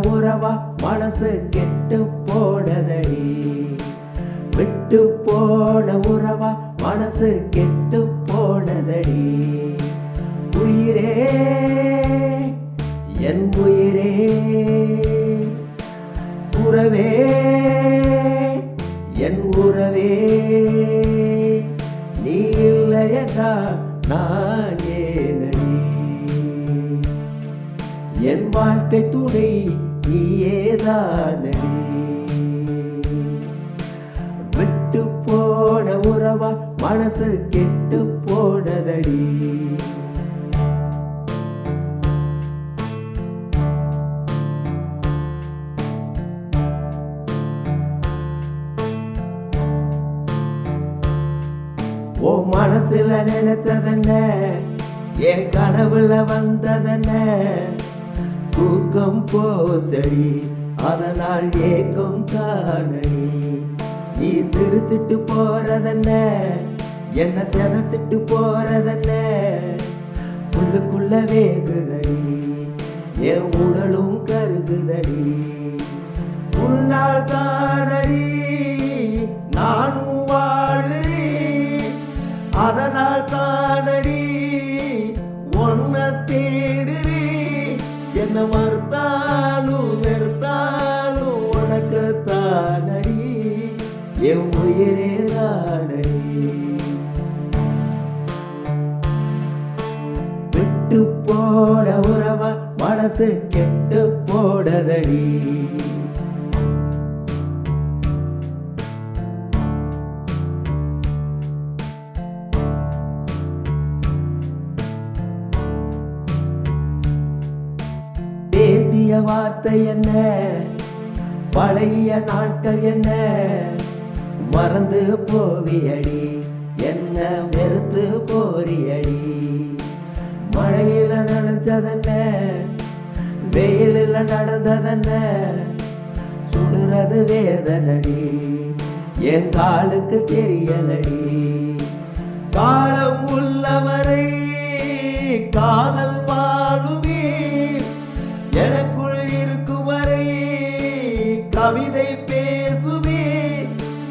உறவா? மனசு கெட்டு போனதடி. விட்டு போன உறவா? மனசு கெட்டு போனதடி. உயிரே என் உயிரே உறவே என் உறவே. நீ இல்லையடா நான் ஏனடி என் வாழ்க்கை துணை நீயேதானடி விட்டு போன உறவா மனசு கெட்டு போனதடி. ஓ மனசுல நினைச்சதென்ன? என் கனவுல வந்ததென்ன? தூக்கம் போச்சடி அதனால் ஏக்கம் காணடி. நீ திருத்திட்டு போறதென்ன என்ன சிதைச்சிட்டு போறதென்ன உள்ளுக்குள்ள வேகுதடி என் உடலும் கருகுதடி. மறுத்தாலும் வெறுத்தாலும் உனக்கு தானடி என் உயிரே தானடி. விட்டு போன உறவா மனசு கெட்டு போடதடி. பழைய வார்த்தை என்ன? பழைய நாட்கள் என்ன? மறந்து போவியடி. என்ன வெறுத்து போறியடி மழையில நடந்ததென்ன வெயிலில் நடந்ததென்ன? சுடுறது வேதனடி. என் காலுக்கு தெரியலடி. காலம் உள்ளவரை காதல் வாழுமே. எனக்குள் இருக்கும் வரை கவிதை பேசுமே.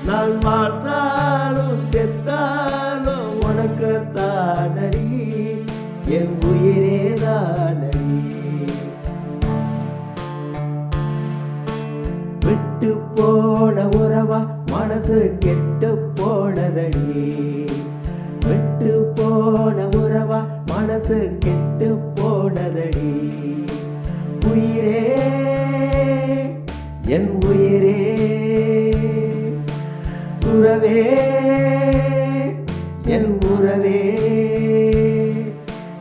நான் மாற்றாலும் செத்தாலும் உனக்கு தானடி என் உயிரே தானடி விட்டு போன உறவா மனசு கெட்டு போனதடி. விட்டு போன உறவா மனசு கெட்டு போனதடி. உறவே என் உறவே.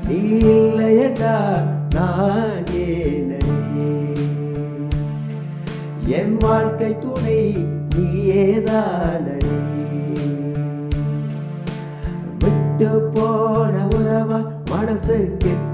நீ இல்லையடா நான் ஏனடி என் வாழ்க்கை துணை நீயேதானடி விட்டு போன உறவா மனசு கெட்டு